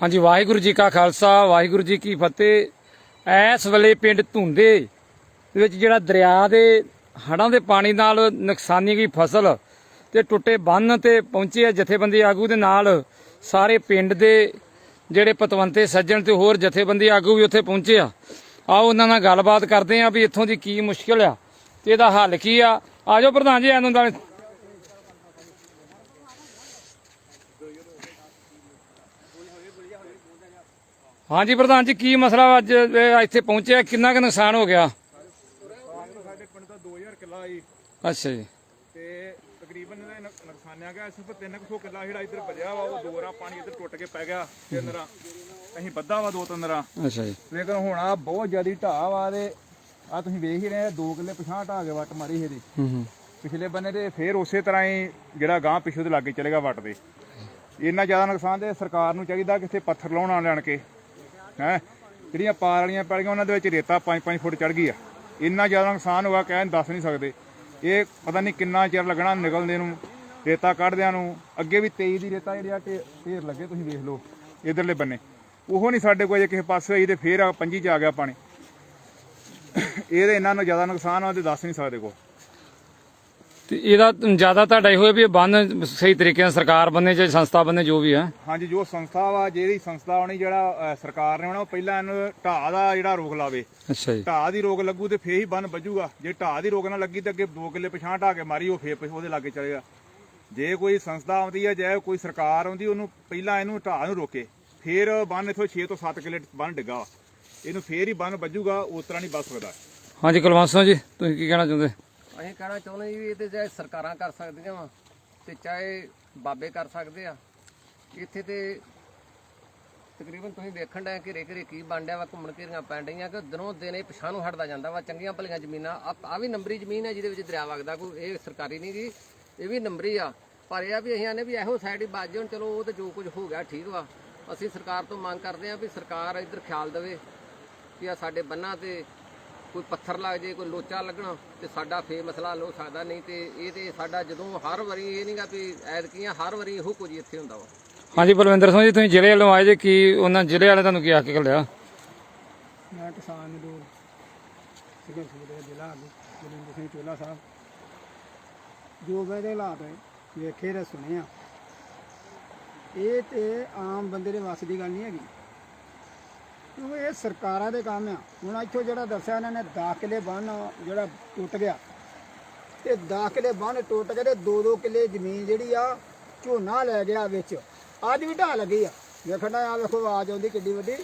ਹਾਂਜੀ, ਵਾਹਿਗੁਰੂ ਜੀ ਕਾ ਖਾਲਸਾ, ਵਾਹਿਗੁਰੂ ਜੀ ਕੀ ਫਤਿਹ। ਐਸ ਵੇਲੇ ਪਿੰਡ ਧੁੰਦੇ ਦੇ ਵਿੱਚ ਜਿਹੜਾ ਦਰਿਆ ਦੇ ਹੜ੍ਹਾਂ ਦੇ ਪਾਣੀ ਨਾਲ ਨੁਕਸਾਨੀ ਗਈ ਫਸਲ ਤੇ ਟੁੱਟੇ ਬੰਨ ਤੇ ਪਹੁੰਚੇ ਆ ਜਥੇਬੰਦੀ ਆਗੂ ਦੇ ਨਾਲ ਸਾਰੇ ਪਿੰਡ ਦੇ ਜਿਹੜੇ ਪਤਵੰਤੇ ਸੱਜਣ ਤੇ ਹੋਰ ਜਥੇਬੰਦੀ ਆਗੂ ਵੀ ਉੱਥੇ ਪਹੁੰਚੇ ਆ। ਆਓ ਉਹਨਾਂ ਨਾਲ ਗੱਲਬਾਤ ਕਰਦੇ ਆ ਵੀ ਇੱਥੋਂ ਦੀ ਕੀ ਮੁਸ਼ਕਲ ਆ ਤੇ ਇਹਦਾ ਹੱਲ ਕੀ ਆ। ਆਜੋ ਪ੍ਰਧਾਨ ਜੀ ਐਨੂੰ ਹਾਂਜੀ ਪ੍ਰਧਾਨ ਜੀ ਕੀ ਮਸਲਾ ਅੱਜ ਇੱਥੇ ਪਹੁੰਚਿਆ? ਕਿੰਨਾ ਕੁ ਨੁਕਸਾਨ ਹੋ ਗਿਆ? ਸਾਡੇ ਪਿੰਡ ਦਾ 2000 ਕਿੱਲਾ ਸੀ ਅੱਛਾ ਜੀ। ਤੇ ਤਕਰੀਬਨ ਇਹਦਾ ਨੁਕ- ਨੁਕਸਾਨਿਆ ਗਿਆ ਸਿਰਫ 300 ਕਿੱਲਾ ਜਿਹੜਾ ਇੱਧਰ ਭਜਿਆ ਵਾ ਉਹ ਦੋਰਾ ਪਾਣੀ ਇੱਧਰ ਟੁੱਟ ਕੇ ਪੈ ਗਿਆ ਤਿੰਨ ਰਾਂ ਅਸੀਂ ਬੱਧਾ ਵਾ ਦੋ ਤਿੰਨ ਰਾਂ ਅੱਛਾ ਜੀ। ਲੇਕਿਨ ਹੁਣ ਆ ਬਹੁਤ ਜ਼ਿਆਦੀ ਢਾਹ ਵਾ ਤੇ ਆ ਤੁਸੀਂ ਵੇਖ ਹੀ ਰਹੇ ਆ, ਦੋ ਕਿੱਲੇ ਪਛਾਂ ਢਾਹ ਕੇ ਵੱਟ ਮਾਰੀ ਇਹਦੀ। ਪਿਛਲੇ ਬੰਨੇ ਤੇ ਫੇਰ ਉਸੇ ਤਰ੍ਹਾਂ ਹੀ ਜਿਹੜਾ ਗਾਂ ਪਿਛੂ ਦੇ ਲਾਗੇ ਚਲੇਗਾ ਵੱਟ ਦੇ ਇੰਨਾ ਜ਼ਿਆਦਾ ਨੁਕਸਾਨ ਤੇ ਸਰਕਾਰ ਨੂੰ ਚਾਹੀਦਾ ਕਿਥੇ ਪੱਥਰ ਲਾਉਣ ਆ ਲੈਣ ਕੇ। ਹੈ? ਜਿਹੜੀਆਂ ਪਾਰ ਵਾਲੀਆਂ ਪੈਲੀਆਂ ਉਹਨਾਂ ਦੇ ਵਿੱਚ ਰੇਤਾ 5-5 ਫੁੱਟ ਚੜ ਗਈ ਆ। ਇੰਨਾ ਜ਼ਿਆਦਾ ਨੁਕਸਾਨ ਹੋਇਆ ਕਹਿਣ ਦੱਸ ਨਹੀਂ ਸਕਦੇ। ਇਹ ਪਤਾ ਨਹੀਂ ਕਿੰਨਾ ਚਿਰ ਲੱਗਣਾ ਨਿਕਲਦੇ ਨੂੰ, ਰੇਤਾ ਕੱਢਦਿਆਂ ਨੂੰ। ਅੱਗੇ ਵੀ 23 ਦੀ ਰੇਤਾ ਜਿਹੜੀ ਆ ਢੇ- ਢੇਰ ਲੱਗੇ, ਤੁਸੀਂ ਵੇਖ ਲਓ, ਇਧਰਲੇ ਬੰਨੇ। ਉਹ ਨਹੀਂ ਸਾਡੇ ਕੋਲ ਜੇ ਕਿਸੇ ਪਾਸੇ ਹੋਈ ਤੇ ਫੇਰ ਆ, ਪੰਜੀ ਚ ਆ ਗਿਆ ਪਾਣੀ। ਇਹਦੇ ਇਹਨਾਂ ਨੂੰ ਜ਼ਿਆਦਾ ਨੁਕਸਾਨ ਆ ਤੇ ਦੱਸ ਨਹੀਂ ਸਕਦੇ ਕੋ ਤੇ ਇਹਦਾ ਜ਼ਿਆਦਾ ਤੁਹਾਡਾ ਇਹੋ ਹੈ ਵੀ ਇਹ ਬੰਨ ਸਹੀ ਤਰੀਕੇ ਨਾਲ ਸਰਕਾਰ ਬੰਨੇ ਜਾਂ ਸੰਸਥਾ ਬੰਨੇ ਜੋ ਵੀ ਹੈ। ਹਾਂਜੀ ਜੋ ਸੰਸਥਾ ਵਾ ਜਿਹੜੀ ਸੰਸਥਾ ਹੋਣੀ ਜਿਹੜਾ ਸਰਕਾਰ ਨੇ ਹੋਣਾ ਉਹ ਪਹਿਲਾਂ ਇਹਨੂੰ ਢਾਹ ਦਾ ਜਿਹੜਾ ਰੋਕ ਲਾਵੇ। ਅੱਛਾ ਜੀ। ਢਾਹ ਦੀ ਰੋਕ ਲੱਗੂ ਤੇ ਫੇਰ ਹੀ ਬੰਨ ਵੱਜੂਗਾ। ਜੇ ਢਾਹ ਦੀ ਰੋਕ ਨਾ ਲੱਗੀ ਤੇ ਅੱਗੇ ਦੋ ਕਿੱਲੇ ਪਛਾਂ ਢਾਹ ਕੇ ਮਾਰੀ ਉਹ ਫੇਰ ਪਿਛ- ਉਹਦੇ ਲਾਗੇ ਚਲੇਗਾ। ਜੇ ਕੋਈ ਸੰਸਥਾ ਆਉਂਦੀ ਹੈ ਜਾਂ ਕੋਈ ਸਰਕਾਰ ਆਉਂਦੀ ਉਹਨੂੰ ਪਹਿਲਾਂ ਇਹਨੂੰ ਢਾਹ ਨੂੰ ਰੋਕੇ। ਫੇਰ ਬੰਨ ਇਥੋਂ 6 ਤੋਂ 7 ਕਿੱਲੇ ਬੰਨ ਡਿੱਗਾ ਵਾ। ਇਹਨੂੰ ਫੇਰ ਹੀ ਬੰਨ ਵੱਜੂਗਾ ਉਸ ਤਰ੍ਹਾਂ ਨਹੀਂ ਬਚ ਸਕਦਾ। ਹਾਂਜੀ ਕੁਲਵੰਤ ਸਿੰਘ ਜੀ ਤੁਸੀਂ ਕੀ ਕਹਿਣਾ ਚਾਹੁੰਦੇ? ਅਸੀਂ ਕਹਿਣਾ ਚਾਹੁੰਦੇ ਜੀ ਵੀ ਇਹ ਤੇ ਚਾਹੇ ਸਰਕਾਰਾਂ ਕਰ ਸਕਦੀਆਂ ਵਾ ਤੇ ਚਾਹੇ ਬਾਬੇ ਕਰ ਸਕਦੇ ਆ। ਇੱਥੇ ਤੇ ਤਕਰੀਬਨ ਤੁਸੀਂ ਵੇਖਣ ਡਏ ਕਿ ਘਰੇ ਕੀ ਬਣਦਿਆ ਵਾ, ਘੁੰਮਣ ਘੇਰੀਆਂ ਪੈਣ ਡਈਆਂ ਕਿ ਦਿਨੋਂ ਦਿਨ ਇਹ ਪਛਾਣ ਨੂੰ ਹਟਦਾ ਜਾਂਦਾ ਵਾ, ਚੰਗੀਆਂ ਭਲੀਆਂ ਜ਼ਮੀਨਾਂ। ਆ ਆ ਵੀ ਨੰਬਰੀ ਜ਼ਮੀਨ ਹੈ ਜਿਹਦੇ ਵਿੱਚ ਦਰਿਆ ਵਗਦਾ ਕੋਈ, ਇਹ ਸਰਕਾਰੀ ਨਹੀਂ ਗੀ, ਇਹ ਵੀ ਨੰਬਰੀ ਆ। ਪਰ ਇਹ ਆ ਵੀ ਅਸੀਂ ਆਨੇ ਵੀ ਇਹੋ ਸਾਈਡ ਹੀ ਬਾਜ ਜਾਣ, ਚਲੋ ਉਹ ਤੇ ਜੋ ਕੁਝ ਹੋ ਗਿਆ ਠੀਕ ਵਾ। ਅਸੀਂ ਸਰਕਾਰ ਤੋਂ ਮੰਗ ਕਰਦੇ ਆ ਵੀ ਸਰਕਾਰ ਇੱਧਰ ਖਿਆਲ ਦੇਵੇ ਕਿ ਆ ਸਾਡੇ ਬੰਨਾਂ ਤੇ ਕੋਈ ਪੱਥਰ ਲੱਗ ਜੇ ਕੋਈ ਲੋਚਾ ਲੱਗਣਾ ਤੇ ਸਾਡਾ ਫੇਰ ਮਸਲਾ ਹੋ ਸਕਦਾ ਨਹੀਂ ਤੇ ਇਹ ਤੇ ਸਾਡਾ ਜਦੋਂ ਹਰ ਵਾਰੀ ਇਹ ਨਹੀਂਗਾ ਵੀ ਐਤਕੀਆਂ ਹਰ ਵਾਰੀ ਇਹੋ ਕੁਝ ਇੱਥੇ ਹੁੰਦਾ ਵਾ। ਹਾਂਜੀ ਬਲਵਿੰਦਰ ਸਿੰਘ ਜੀ ਤੁਸੀਂ ਜ਼ਿਲ੍ਹੇ ਵੱਲੋਂ ਆਏ ਜੇ ਕੀ ਉਹਨਾਂ ਜ਼ਿਲ੍ਹੇ ਵਾਲੇ ਤੁਹਾਨੂੰ ਕੀ ਆਖ ਕੇ ਘੱਲਿਆ ਮੈਂ ਕਿਸਾਨ ਮਜ਼ਦੂਰ ਸਿੱਧੇ ਸੂਰੇ ਜ਼ਿਲ੍ਹਾ ਆਗੂ ਜਲਿੰਦਰ ਸਿੰਘ ਚੋਲਾ ਸਾਹਿਬ। ਜੋ ਵੇਦੇ ਹਾਲਾਤ ਹੈ ਵੇਖੇ ਤੇ ਸੁਣੇ ਆ ਇਹ ਤੇ ਆਮ ਬੰਦੇ ਦੇ ਵੱਸ ਦੀ ਗੱਲ ਨਹੀਂ ਹੈਗੀ। ਕਿਉਂਕਿ ਇਹ ਸਰਕਾਰਾਂ ਦੇ ਕੰਮ ਆ। ਹੁਣ ਇੱਥੋਂ ਜਿਹੜਾ ਦੱਸਿਆ ਇਹਨਾਂ ਨੇ ਦਾਖਲੇ ਬੰਨ ਜਿਹੜਾ ਟੁੱਟ ਗਿਆ। ਤੇ ਦਾਖਲੇ ਬੰਨ ਟੁੱਟ ਕੇ ਤੇ 2-2 ਕਿੱਲੇ ਜ਼ਮੀਨ ਜਿਹੜੀ ਆ, ਝੋਨਾ ਲੈ ਗਿਆ ਵਿੱਚ। ਅੱਜ ਵੀ ਢਾਹ ਲੱਗੀ ਆ। ਵੇਖਣਾ ਆ ਵੇਖੋ, ਆਵਾਜ਼ ਆਉਂਦੀ ਕਿੱਡੀ ਵੱਡੀ।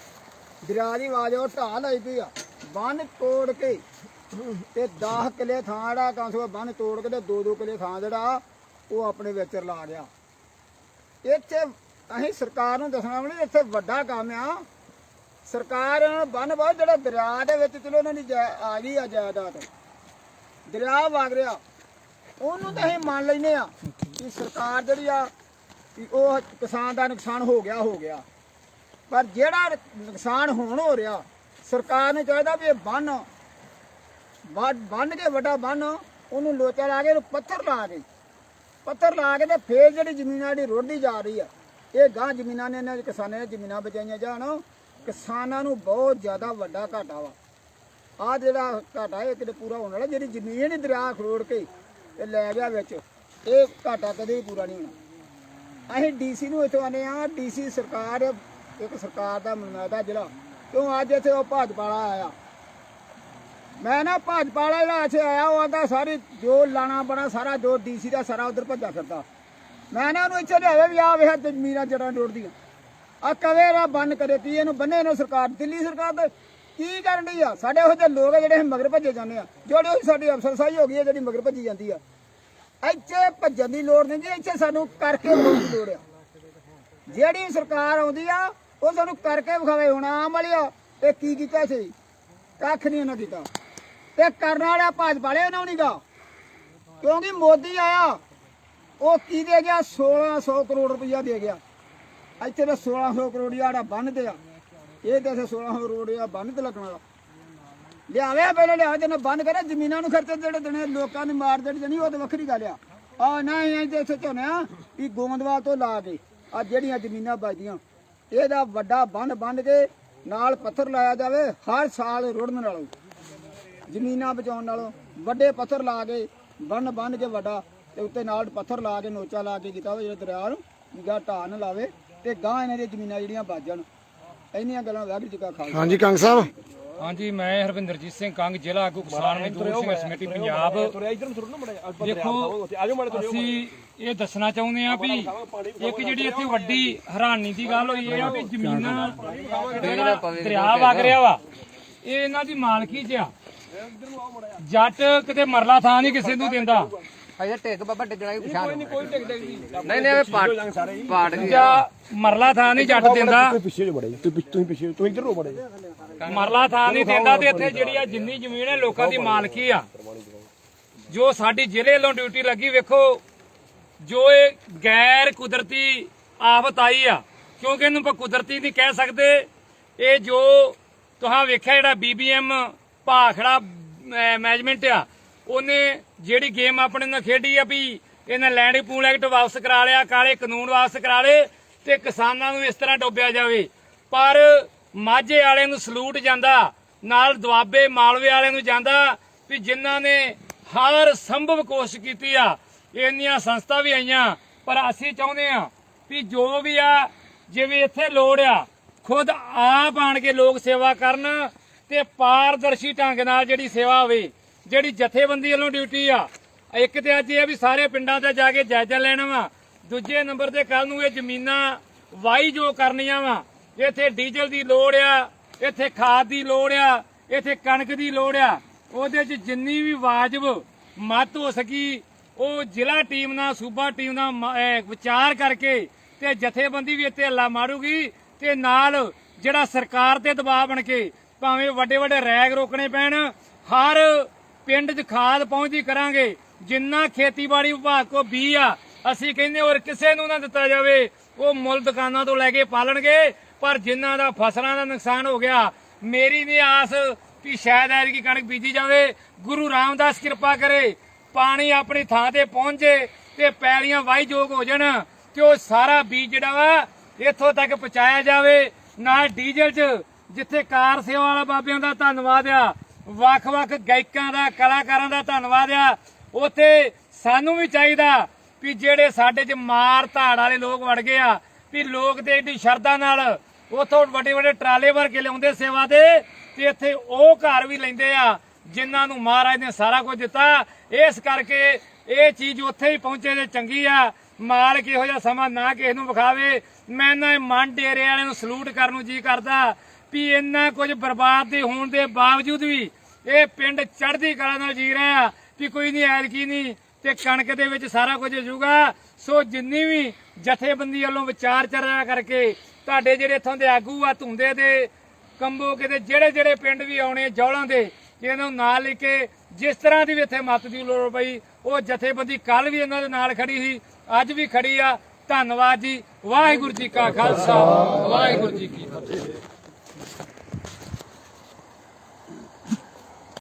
ਦਰਿਆ ਦੀ ਆਵਾਜ਼ ਉਹ ਢਾਹ ਲਾਈ ਪਈ ਆ। ਬੰਨ ਤੋੜ ਕੇ ਤੇ 10 ਕਿੱਲੇ ਥਾਂ ਜਿਹੜਾ ਕਮ ਸੇ ਬੰਨ ਤੋੜ ਕੇ ਤੇ 2-2 ਕਿੱਲੇ ਥਾਂ ਜਿਹੜਾ, ਉਹ ਆਪਣੇ ਵਿੱਚ ਲਾ ਗਿਆ ਇੱਥੇ ਅਸੀਂ ਸਰਕਾਰ ਨੂੰ ਦੱਸਣਾ ਵੀ ਇੱਥੇ ਵੱਡਾ ਕੰਮ ਆ। ਸਰਕਾਰ ਬੰਨ ਬਹੁਤ ਜਿਹੜਾ ਦਰਿਆ ਦੇ ਵਿੱਚ ਚਲੋ ਉਹਨਾਂ ਦੀ ਜੈ- ਆ ਗਈ ਆ ਜਾਇਦਾਦ। ਦਰਿਆ ਵਗ ਰਿਹਾ। ਉਹਨੂੰ ਤਾਂ ਅਸੀਂ ਮੰਨ ਲੈਨੇ ਆ ਕਿ ਸਰਕਾਰ ਜਿਹੜੀ ਆ ਕਿ ਉਹ ਕਿਸਾਨ ਦਾ ਨੁਕਸਾਨ ਹੋ ਗਿਆ ਹੋ ਗਿਆ। ਪਰ ਜਿਹੜਾ ਨੁਕਸਾਨ ਹੋਣ ਹੋ ਰਿਹਾ, ਸਰਕਾਰ ਨੂੰ ਚਾਹੀਦਾ ਵੀ ਇਹ ਬੰਨ ਬੰਨ ਕੇ ਵੱਡਾ ਬੰਨ ਉਹਨੂੰ ਲੋਚਾ ਲਾ ਕੇ ਉਹਨੂੰ ਪੱਥਰ ਲਾ ਕੇ ਪੱਥਰ ਲਾ ਕੇ ਤੇ ਫੇਰ ਜਿਹੜੀ ਜ਼ਮੀਨਾਂ ਜਿਹੜੀ ਰੋਢੀ ਜਾ ਰਹੀ ਆ, ਇਹ ਗਾਂ ਜ਼ਮੀਨਾਂ ਨੇ, ਇਹਨਾਂ ਦੇ ਕਿਸਾਨਾਂ ਨੇ ਜ਼ਮੀਨਾਂ ਬਚਾਈਆਂ ਜਾਣ। ਕਿਸਾਨਾਂ ਨੂੰ ਬਹੁਤ ਜ਼ਿਆਦਾ ਵੱਡਾ ਘਾਟਾ ਵਾ। ਆ ਜਿਹੜਾ ਘਾਟਾ ਇਹ ਕਿਤੇ ਪੂਰਾ ਹੋਣ ਵਾਲਾ, ਜਿਹੜੀ ਜ਼ਮੀਨ ਹੀ ਦਰਿਆ ਖਰੋੜ ਕੇ ਤੇ ਲੈ ਗਿਆ ਵਿੱਚ, ਇਹ ਘਾਟਾ ਕਦੇ ਵੀ ਪੂਰਾ ਨਹੀਂ ਹੋਣਾ। ਅਸੀਂ ਡੀਸੀ ਨੂੰ ਇੱਥੋਂ ਆਨੇ ਆ ਡੀਸੀ ਸਰਕਾਰ, ਇੱਕ ਸਰਕਾਰ ਦਾ ਨੁਮਾਇੰਦਾ ਜਿਹੜਾ ਕਿਉਂ ਅੱਜ ਇੱਥੇ ਉਹ ਭਾਜਪਾ ਵਾਲਾ ਆਇਆ? ਮੈਂ ਨਾ ਭਾਜਪਾ ਵਾਲਾ ਜਿਹੜਾ ਇੱਥੇ ਆਇਆ, ਉਹ ਆਂਦਾ ਸਾਰੀ ਜੋ ਲਾਣਾ ਬਣਾ, ਸਾਰਾ ਜੋ ਡੀਸੀ ਦਾ ਸਾਰਾ ਉਧਰ ਭੱਜਾ ਫਿਰਦਾ। ਮੈਂ ਨਾ ਉਹਨੂੰ ਇੱਥੇ ਲਿਆਵੇ ਵੀ ਆ ਵੇਖ ਜ਼ਮੀਨਾਂ ਜੜਾਂ ਜੋੜਦੀਆਂ। ਆ ਕਵੇ ਨਾ ਬੰਨ ਕਰੇ ਤੀ ਇਹਨੂੰ ਬੰਨੇ ਇਹਨੂੰ ਸਰਕਾਰ, ਦਿੱਲੀ ਸਰਕਾਰ ਤੇ ਕੀ ਕਰਨ ਡਈ ਆ? ਸਾਡੇ ਉਹ ਜਿਹੇ ਲੋਕ ਆ ਜਿਹੜੇ ਮਗਰ ਭੱਜੇ ਜਾਂਦੇ ਆ। ਜਿਹੜੇ ਉਹ ਸਾਡੀ ਅਫਸਰਸ਼ਾਹੀ ਹੋ ਗਈ ਹੈ ਜਿਹੜੀ ਮਗਰ ਭੱਜੀ ਜਾਂਦੀ ਆ। ਇੱਥੇ ਭੱਜਣ ਦੀ ਲੋੜ ਨਹੀਂ ਜੀ, ਇੱਥੇ ਸਾਨੂੰ ਕਰਕੇ ਵਿਖਾਉਣ ਦੀ ਲੋੜ ਆ। ਜਿਹੜੀ ਸਰਕਾਰ ਆਉਂਦੀ ਆ, ਉਹ ਸਾਨੂੰ ਕਰਕੇ ਵਿਖਾਵੇ। ਹੁਣ ਆਮ ਵਾਲਿਆ ਇਹ ਕੀ ਕੀਤਾ ਸੀ? ਕੱਖ ਨਹੀਂ ਉਹਨਾਂ ਕੀਤਾ। ਤੇ ਕਰਨ ਵਾਲਾ ਭਾਜਪਾ ਵਾਲੇ ਉਹਨਾਂ ਨਹੀਂਗਾ ਕਿਉਂਕਿ ਮੋਦੀ ਆਇਆ, ਉਹ ਕੀ ਦੇ ਗਿਆ? 1600 ਕਰੋੜ ਰੁਪਇਆ ਦੇ ਗਿਆ। ਇੱਥੇ ਤਾਂ 1600 ਕਰੋੜ ਜਿਹੜਾ ਬੰਨ ਆ। ਇਹ ਤੇ ਇੱਥੇ 1600 ਕਰੋੜ ਆ ਬੰਨ ਤੇ ਲੱਗਣ ਵਾਲਾ ਲਿਆਵੇ ਪਹਿਲੇ ਲਿਆ ਜਨ ਬੰਦ ਕਰੇ ਜ਼ਮੀਨਾਂ ਨੂੰ ਖਰਚੇ ਜਿਹੜੇ ਦੇਣੇ ਲੋਕਾਂ ਨੂੰ ਮਾਰ ਦੇਣੀ ਜਣੀ ਉਹ ਤਾਂ ਵੱਖਰੀ ਗੱਲ ਆ। ਆ ਨਹੀਂ ਅਸੀਂ ਤੇ ਇੱਥੇ ਵੀ ਗੋਂਦਵਾਲ ਤੋਂ ਲਾ ਕੇ ਆ ਜਿਹੜੀਆਂ ਜ਼ਮੀਨਾਂ ਬਚਦੀਆਂ, ਇਹਦਾ ਵੱਡਾ ਬੰਨ ਬੰਨ ਕੇ ਨਾਲ ਪੱਥਰ ਲਾਇਆ ਜਾਵੇ, ਹਰ ਸਾਲ ਰੁੜਨ ਨਾਲੋਂ, ਜ਼ਮੀਨਾਂ ਬਚਾਉਣ ਨਾਲੋਂ। ਵੱਡੇ ਪੱਥਰ ਲਾ ਕੇ ਬੰਨ ਬੰਨ ਕੇ ਵੱਡਾ, ਤੇ ਉੱਤੇ ਨਾਲ ਪੱਥਰ ਲਾ ਕੇ, ਨੋਚਾ ਲਾ ਕੇ ਕੀਤਾ ਹੋਵੇ ਜਿਹੜਾ ਦਰਿਆ ਨੂੰ ਨਿਗਾਹ ਢਾਹ ਨਾ ਲਾਵੇ। ਤੇ ਗਾਂ ਇਹਨਾਂ ਦੀਆਂ ਜ਼ਮੀਨਾਂ ਜਿਹੜੀਆਂ ਬਚ ਜਾਣ ਇੰਨੀਆਂ ਗੱਲਾਂ ਵਾਹਿਗੁਰੂ ਜੀ ਕਾ ਖਾਲਸਾ। ਹਾਂਜੀ ਕੰਗ ਸਾਹਿਬ? ਹਾਂਜੀ ਮੈਂ ਹਰਵਿੰਦਰਜੀਤ ਸਿੰਘ ਕੰਗ ਜ਼ਿਲ੍ਹਾ ਆਗੂ ਕਿਸਾਨ ਮਜ਼ਦੂਰ ਸੰਘਰਸ਼ ਕਮੇਟੀ ਪੰਜਾਬ। ਦੇਖੋ ਅਸੀਂ ਇਹ ਦੱਸਣਾ ਚਾਹੁੰਦੇ ਆ ਵੀ ਇੱਕ ਜਿਹੜੀ ਇੱਥੇ ਵੱਡੀ ਹੈਰਾਨੀ ਦੀ ਗੱਲ ਹੋਈ ਇਹ ਆ ਵੀ ਜ਼ਮੀਨਾਂ ਜਿਹੜਾ ਦਰਿਆ ਵਗ ਰਿਹਾ ਵਾ ਇਹ ਇਹਨਾਂ ਦੀ ਮਾਲਕੀ 'ਚ ਆ। ਜੱਟ ਕਿਤੇ ਮਰਲਾ ਥਾਂ ਨਹੀਂ ਕਿਸੇ ਨੂੰ ਦਿੰਦਾ। ਅਜੇ ਟਿਕ ਬਾਬਾ ਟਿਕਣਾ ਹੀ ਪਛਾਣ ਨਹੀਂ ਕੋਈ ਟਿਕ ਨਹੀਂ ਨਹੀਂ ਇਹ ਪਾੜ ਪਾੜ ਜਾਂ ਮਰਲਾ ਥਾਂ ਨਹੀਂ ਜੱਟ ਦਿੰਦਾ। ਪਿੱਛੇ ਜੋ ਬੜੇ ਤੁਸੀਂ ਤੁਸੀਂ ਪਿੱਛੇ ਤੁਸੀਂ ਇੱਧਰ ਨੂੰ ਬੜੇ ਮਰਲਾ ਥਾਂ ਨਹੀਂ ਦਿੰਦਾ ਤੇ ਇੱਥੇ ਜਿਹੜੀ ਆ ਜਿੰਨੀ ਜ਼ਮੀਨ ਹੈ ਲੋਕਾਂ ਦੀ ਮਾਲਕੀ ਆ। ਜੋ ਸਾਡੀ ਜ਼ਿਲ੍ਹੇ ਵੱਲੋਂ ਡਿਊਟੀ ਲੱਗੀ ਵੇਖੋ ਜੋ ਇਹ ਗੈਰ ਕੁਦਰਤੀ ਆਫਤ ਆਈ ਆ ਕਿਉਂਕਿ ਇਹਨੂੰ ਆਪਾਂ ਕੁਦਰਤੀ ਨਹੀਂ ਕਹਿ ਸਕਦੇ। ਇਹ ਜੋ ਤੁਹਾਂ ਵੇਖਿਆ ਜਿਹੜਾ ਬੀਬੀਐਮ ਭਾਖੜਾ ਮੈਨੇਜਮੈਂਟ ਆ ਉਹਨੇ ਜਿਹੜੀ ਗੇਮ ਆਪਣੇ ਨਾਲ ਖੇਡੀ ਆ ਵੀ ਇਹਨਾਂ ਲੈਂਡ ਪੂਲ ਐਕਟ ਵਾਪਸ ਕਰਾ ਲਿਆ, ਕਾਲੇ ਕਾਨੂੰਨ ਵਾਪਸ ਕਰਾ ਲਏ ਤੇ ਕਿਸਾਨਾਂ ਨੂੰ ਇਸ ਤਰ੍ਹਾਂ ਡੋਬਿਆ ਜਾਵੇ। ਪਰ ਮਾਝੇ ਵਾਲਿਆਂ ਨੂੰ ਸਲੂਟ ਜਾਂਦਾ, ਨਾਲ ਦੁਆਬੇ ਮਾਲਵੇ ਵਾਲਿਆਂ ਨੂੰ ਜਾਂਦਾ ਵੀ ਜਿਨ੍ਹਾਂ ਨੇ ਹਰ ਸੰਭਵ ਕੋਸ਼ਿਸ਼ ਕੀਤੀ ਆ, ਇੰਨੀਆਂ ਸੰਸਥਾ ਵੀ ਆਈਆਂ। ਪਰ ਅਸੀਂ ਚਾਹੁੰਦੇ ਆ ਵੀ ਜੋ ਵੀ ਆ, ਜਿਵੇਂ ਇੱਥੇ ਲੋੜ ਆ, ਖੁਦ ਆਪ ਆਣ ਕੇ ਲੋਕ ਸੇਵਾ ਕਰਨ ਤੇ ਪਾਰਦਰਸ਼ੀ ਢੰਗ ਨਾਲ ਜਿਹੜੀ ਸੇਵਾ ਹੋਵੇ ਜਿਹੜੀ ਜਥੇਬੰਦੀ ਵੱਲੋਂ ਡਿਊਟੀ ਆ, ਇੱਕ ਤੇ ਅੱਜ ਇਹ ਵੀ ਸਾਰੇ ਪਿੰਡਾਂ ਤੇ ਜਾ ਕੇ ਜਾਇਜ਼ਾ ਲੈਣਾ ਵਾ। ਦੂਜੇ ਨੰਬਰ ਤੇ ਕੱਲ ਨੂੰ ਇਹ ਜ਼ਮੀਨਾਂ ਵਾਈ ਜੋ ਕਰਨੀਆਂ ਵਾ। ਇੱਥੇ ਡੀਜ਼ਲ ਦੀ ਲੋੜ ਆ, ਇੱਥੇ ਖਾਦ ਦੀ ਲੋੜ ਆ, ਇੱਥੇ ਕਣਕ ਦੀ ਲੋੜ ਆ। ਉਹਦੇ 'ਚ ਜਿੰਨੀ ਵੀ ਵਾਜਬ ਮਤ ਹੋ ਸਕੀ, ਉਹ ਜ਼ਿਲ੍ਹਾ ਟੀਮ ਨਾਲ, ਸੂਬਾ ਟੀਮ ਨਾਲ ਵਿਚਾਰ ਕਰਕੇ ਤੇ ਜਥੇਬੰਦੀ ਵੀ ਇੱਥੇ ਹੱਲਾ ਮਾਰੂਗੀ ਤੇ ਨਾਲ ਜਿਹੜਾ ਸਰਕਾਰ ਤੇ ਦਬਾਅ ਬਣ ਕੇ ਭਾਵੇਂ ਵੱਡੇ ਵੱਡੇ ਰੈਗ ਰੋਕਣੇ ਪੈਣ, ਹਰ ਪਿੰਡ 'ਚ ਖਾਦ ਪਹੁੰਚਦੀ ਕਰਾਂਗੇ। ਜਿੰਨਾ ਖੇਤੀਬਾੜੀ ਵਿਭਾਗ ਕੋ ਬੀ ਆ, ਅਸੀਂ ਕਹਿੰਦੇ ਹੋਰ ਕਿਸੇ ਨੂੰ ਨਾ ਦਿੱਤਾ ਜਾਵੇ। ਉਹ ਮੁੱਲ ਦੁਕਾਨਾਂ ਤੋਂ ਲੈ ਕੇ ਪਾਲਣਗੇ, ਪਰ ਜਿਨ੍ਹਾਂ ਦਾ ਫਸਲਾਂ ਦਾ ਨੁਕਸਾਨ ਹੋ ਗਿਆ, ਮੇਰੀ ਨਹੀਂ ਆਸ ਵੀ ਸ਼ਾਇਦ ਐਤਕੀ ਕਣਕ ਬੀਜੀ ਜਾਵੇ। ਗੁਰੂ ਰਾਮਦਾਸ ਕਿਰਪਾ ਕਰੇ, ਪਾਣੀ ਆਪਣੀ ਥਾਂ ਤੇ ਪਹੁੰਚੇ ਤੇ ਪੈਲੀਆਂ ਵਾਹੀਯੋਗ ਹੋ ਜਾਣ ਤੇ ਉਹ ਸਾਰਾ ਬੀਜ ਜਿਹੜਾ ਵਾ ਇੱਥੋਂ ਤੱਕ ਪਹੁੰਚਾਇਆ ਜਾਵੇ। ਨਾਲ ਡੀਜ਼ਲ 'ਚ, ਜਿੱਥੇ ਕਾਰ ਸੇਵਾ ਵਾਲਾ ਬਾਬਿਆਂ ਦਾ ਧੰਨਵਾਦ ਆ ਵੱਖ-ਵੱਖ ਗਾਇਕਾਂ ਦਾ, ਕਲਾਕਾਰਾਂ ਦਾ ਧੰਨਵਾਦ ਆ। ਉੱਥੇ ਸਾਨੂੰ ਵੀ ਚਾਹੀਦਾ ਵੀ ਜਿਹੜੇ ਸਾਡੇ 'ਚ ਮਾਰ ਧਾੜ ਵਾਲੇ ਲੋਕ ਵੜ ਗਏ ਆ, ਵੀ ਲੋਕ ਤੇ ਏਡੀ ਸ਼ਰਧਾ ਨਾਲ ਉਥੋਂ ਵੱਡੇ ਵੱਡੇ ਟਰਾਲੇ ਭਰ ਕੇ ਲਿਆਉਂਦੇ ਸੇਵਾ ਦੇ, ਤੇ ਇੱਥੇ ਉਹ ਘਰ ਵੀ ਲੈਂਦੇ ਆ, ਜਿਨ੍ਹਾਂ ਨੂੰ ਮਹਾਰਾਜ ਨੇ ਸਾਰਾ ਕੁਝ ਦਿੱਤਾ। ਇਸ ਕਰਕੇ ਇਹ ਚੀਜ਼ ਉੱਥੇ ਹੀ ਪਹੁੰਚੇ ਤੇ ਚੰਗੀ ਆ। ਮਾਲਕ ਕਿਹੋ ਜਿਹਾ ਸਮਾਂ ਨਾ ਕਿਸੇ ਨੂੰ ਵਿਖਾਵੇ। ਮੈਂ ਨਾ ਮਨ ਡੇਰੇ ਵਾਲਿਆਂ ਨੂੰ ਸਲੂਟ ਕਰਨ ਨੂੰ ਜੀ ਕਰਦਾ। ਵੀ ਇੰਨਾ ਕੁਝ ਬਰਬਾਦ ਦੇ ਹੋਣ ਦੇ ਬਾਵਜੂਦ ਵੀ ਇਹ ਪਿੰਡ ਚੜ੍ਹਦੀ ਕਲਾ ਨਾਲ ਜੀ ਰਿਹਾ ਵੀ ਕੋਈ ਨਹੀਂ ਐਲਕੀ ਨਹੀਂ ਤੇ ਕਣਕ ਦੇ ਵਿੱਚ ਸਾਰਾ ਕੁਝ ਜੂਗਾ। ਸੋ ਜਿੰਨੀ ਵੀ ਜਥੇਬੰਦੀ ਵੱਲੋਂ ਵਿਚਾਰ ਚਰਚਾ ਕਰਕੇ ਤੁਹਾਡੇ ਜਿਹੜੇ ਇੱਥੋਂ ਦੇ ਆਗੂ ਆ, ਧੁੰਦੇ ਦੇ, ਕੰਬੋ ਕਿਤੇ ਜਿਹੜੇ ਜਿਹੜੇ ਪਿੰਡ ਵੀ ਆਉਣੇ ਜੌਲਾਂ ਦੇ, ਇਹਨਾਂ ਨੂੰ ਨਾਲ ਲੈ ਕੇ ਜਿਸ ਤਰ੍ਹਾਂ ਦੀ ਵੀ ਇੱਥੇ ਮਤ ਦੀ ਲੋੜ ਪਈ, ਉਹ ਜਥੇਬੰਦੀ ਕੱਲ ਵੀ ਇਹਨਾਂ ਦੇ ਨਾਲ ਖੜੀ ਸੀ, ਅੱਜ ਵੀ ਖੜੀ ਆ। ਧੰਨਵਾਦ ਜੀ। ਵਾਹਿਗੁਰੂ ਜੀ ਕਾ ਖਾਲਸਾ। ਵਾਹਿਗੁਰੂ ਜੀ ਕੀ ਫਤਿਹ।